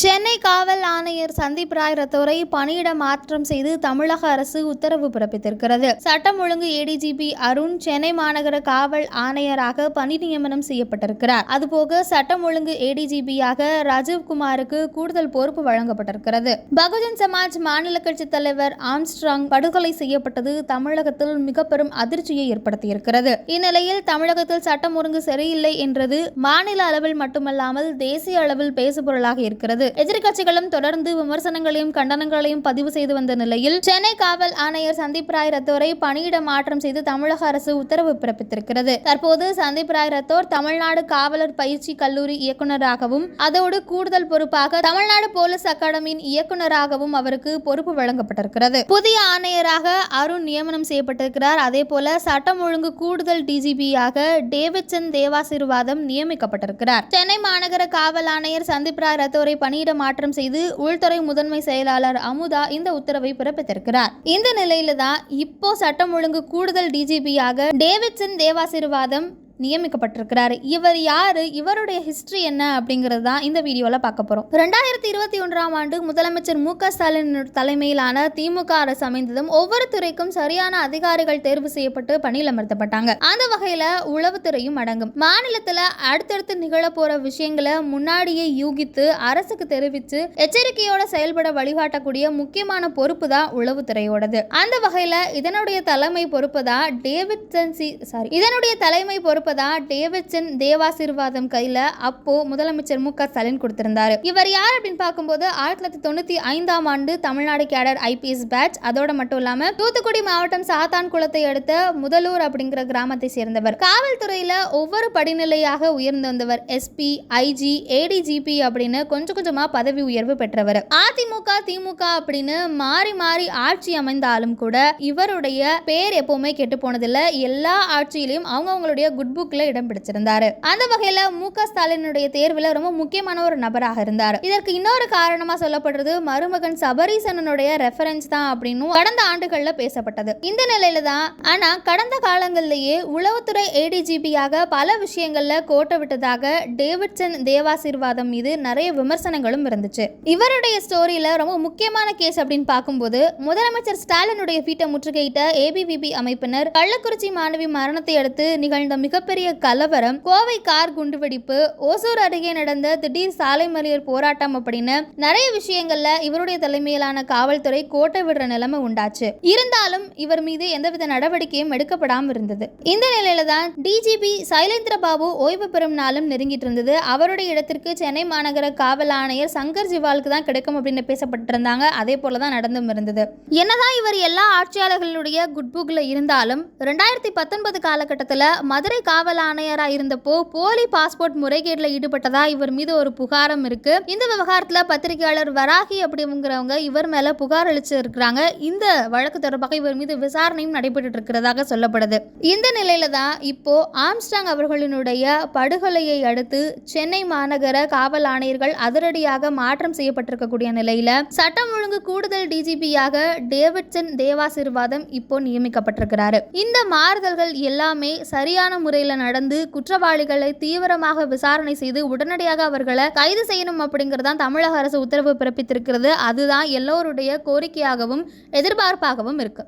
சென்னை காவல் ஆணையர் சந்தீப் ராய் ரத்தோரை பணியிட மாற்றம் செய்து தமிழக அரசு உத்தரவு பிறப்பித்திருக்கிறது. சட்டம் ஒழுங்கு ஏடிஜிபி அருண் சென்னை மாநகர காவல் ஆணையராக பணி நியமனம் செய்யப்பட்டிருக்கிறார். அதுபோக சட்டம் ஒழுங்கு ஏடிஜிபியாக ராஜீவ் குமாருக்கு கூடுதல் பொறுப்பு வழங்கப்பட்டிருக்கிறது. பகுஜன் சமாஜ் மாநில கட்சி தலைவர் ஆம்ஸ்ட்ராங் படுகொலை செய்யப்பட்டது தமிழகத்தில் மிக பெரும் அதிர்ச்சியை ஏற்படுத்தியிருக்கிறது. இந்நிலையில் தமிழகத்தில் சட்டம் ஒழுங்கு சரியில்லை என்றது மாநில அளவில் மட்டுமல்லாமல் தேசிய அளவில் பேசுபொருளாக இருக்கிறது. எதிர்க்கட்சிகளும் தொடர்ந்து விமர்சனங்களையும் கண்டனங்களையும் பதிவு செய்து வந்த நிலையில் சென்னை காவல் ஆணையர் சந்தீப் ராய் ரத்தோரை பணியிட மாற்றம் செய்து தமிழக அரசு உத்தரவு பிறப்பித்திருக்கிறது. தற்போது சந்தீப் ராய் ரத்தோர் தமிழ்நாடு காவலர் பயிற்சி கல்லூரி இயக்குநராகவும் அதோடு கூடுதல் பொறுப்பாக தமிழ்நாடு போலீஸ் அகாடமியின் இயக்குநராகவும் அவருக்கு பொறுப்பு வழங்கப்பட்டிருக்கிறது. புதிய ஆணையராக அருண் நியமனம் செய்யப்பட்டிருக்கிறார். அதே போல சட்டம் ஒழுங்கு கூடுதல் டிஜிபியாக டேவிட்சன் தேவாசீர்வாதம் நியமிக்கப்பட்டிருக்கிறார். சென்னை மாநகர காவல் ஆணையர் சந்தீப் ராய் ரத்தோரை பணி பணியிட மாற்றம் செய்து உள்துறை முதன்மை செயலாளர் அமுதா இந்த உத்தரவை பிறப்பித்திருக்கிறார். இந்த நிலையில தான் இப்போ சட்டம் ஒழுங்கு கூடுதல் டிஜிபியாக டேவிட்சன் தேவாசீர்வாதம் நியமிக்கப்பட்டிருக்கிறார். இவர் யாரு? இவருடைய ஹிஸ்டரி என்ன? அப்படிங்கிறது தான் இந்த வீடியோவில் பார்க்க போகிறோம் ரெண்டாயிரத்தி இருபத்தி ஒன்றாம் ஆண்டு முதலமைச்சர் மு க ஸ்டாலின் தலைமையிலான திமுக அரசு அமைந்ததும் ஒவ்வொரு துறைக்கும் சரியான அதிகாரிகள் தேர்வு செய்யப்பட்டு பணியில் அமர்த்தப்பட்டாங்க. அந்த வகையில் உளவுத்துறையும் அடங்கும். மாநிலத்தில் அடுத்தடுத்து நிகழ விஷயங்களை முன்னாடியே யூகித்து அரசுக்கு தெரிவித்து எச்சரிக்கையோட செயல்பட வழிகாட்டக்கூடிய முக்கியமான பொறுப்பு தான் உளவுத்துறையோடது. அந்த வகையில் இதனுடைய தலைமை பொறுப்பு தான் டேவிட் சென்சி சாரி இதனுடைய தலைமை பொறுப்பு தான் டேவிட்சன் தேவாசீர்வாதம் கையில் அப்போ முதலமைச்சர் மு க ஸ்டாலின் கொடுத்திருந்தாரு. இவர் யார் அப்படின்னு பார்க்கும்போது ஆயிரத்தி தொள்ளாயிரத்தி தொண்ணூத்தி ஐந்தாம் ஆண்டு தமிழ்நாடு கேடர் ஐபிஎஸ் பேட்ச். அதோட மட்டும் இல்லாம தூத்துக்குடி மாவட்டம் சாத்தான் குளத்தை அடுத்த முதலூர் அப்படிங்கிற கிராமத்தை சேர்ந்தவர். காவல்துறையில ஒவ்வொரு படிநிலையாக உயர்ந்து வந்தவர் எஸ்பி ஐஜி ஏடிஜிபி அப்படின்னு கொஞ்சம் கொஞ்சமா பதவி உயர்வு பெற்றவர். அதிமுக திமுக அப்படின்னு மாறி மாறி ஆட்சி அமைந்தாலும் கூட இவருடைய பேர் எப்பவுமே கெட்டு போனதில்லை. எல்லா ஆட்சியிலையும் அவங்கவுங்களுடைய குட் புக்ல இடம் பிடிச்சிருந்தாரு. அந்த வகையில மு க ஸ்டாலினுடைய தேர்வுல ரொம்ப முக்கியமான ஒரு நபராக இருந்தார். இதற்கு இன்னொரு காரணமா சொல்லப்படுறது மருமகன் சபரீசனனுடைய ரெஃபரன்ஸ் தான் அப்படின்னு கடந்த ஆண்டுகள்ல பேசப்பட்டது. இந்த நிலையில தான் ஆனா கடந்த காலங்களிலேயே உளவுத்துறை ஏடிஜிபியாக பல விஷயங்கள்ல கோட்டை விட்டதாக டேவிட்சன் தேவாசீர்வாதம் மீது நிறைய விமர்சனங்களும் இருந்துச்சு. இவருடைய ஸ்டோரியில ரொம்ப முக்கியமான கேஸ் அப்படின்னு பார்க்கும்போது முதலமைச்சர் ஸ்டாலினுடைய வீட்டை முற்றுகையிட்ட ஏபிவிபி அமைப்பினர் கள்ளக்குறிச்சி மாணவி மரணத்தை அடுத்து நிகழ்ந்த மிக மிகப்பெரிய கலவரம். கோவை கார் குண்டுவெடிப்பு. ஓசூர் அருகே நடந்த திடீர் சாலை மறியல் போராட்டம் அப்படின்னு நிறைய விஷயங்கள்ல இவருடைய தலைமையிலான காவல்துறை கோட்டை விடுற நிலைமை உண்டாச்சு. இருந்தாலும் இவர் மீது எந்தவித நடவடிக்கையும் எடுக்கப்படாம இருந்தது. இந்த நிலையில தான் டிஜிபி சைலேந்திர பாபு ஓய்வு பெறும் நாளும் நெருங்கிட்டு இருந்தது. அவருடைய இடத்திற்கு சென்னை மாநகர காவல் ஆணையர் சங்கர் ஜிவாலுக்கு தான் கிடைக்கும் அப்படின்னு பேசப்பட்டு இருந்தாங்க. அதே போல தான் நடந்தும் இருந்தது. என்னதான் இவர் எல்லா ஆட்சியாளர்களுடைய குட் புக்ல இருந்தாலும் ரெண்டாயிரத்தி பத்தொன்பது காலகட்டத்தில் மதுரை காவல் ஆணையராக இருந்தப்போ போலி பாஸ்போர்ட் முறைகேட்டில் ஈடுபட்டதா இவர் மீது ஒரு புகாரம் இருக்கு. இந்த விவகாரத்தில் பத்திரிகையாளர் வராகி அப்படிங்கிறவங்க இவர் மேல புகார் அளிச்சு இருக்கிறாங்க இந்த வழக்கு தொடர்பாக இவர் மீது விசாரணையும் நடைபெற்று இருக்கிறதாக சொல்லப்படுது. இந்த நிலையில தான் இப்போ ஆம்ஸ்டாங் அவர்களினுடைய படுகொலையை அடுத்து சென்னை மாநகர காவல் ஆணையர்கள் அதிரடியாக மாற்றம் செய்யப்பட்டிருக்கக்கூடிய நிலையில சட்டம் ஒழுங்கு கூடுதல் டிஜிபியாக டேவிட்சன் தேவாசீர்வாதம் இப்போ நியமிக்கப்பட்டிருக்கிறாரு. இந்த மாறுதல்கள் எல்லாமே சரியான முறை முறையில் நடந்து குற்றவாளிகளை தீவிரமாக விசாரணை செய்து உடனடியாக அவர்களை கைது செய்யணும் அப்படிங்கிறதான் தமிழக அரசு உத்தரவு பிறப்பித்திருக்கிறது. அதுதான் எல்லோருடைய கோரிக்கையாகவும் எதிர்பார்ப்பாகவும் இருக்கு.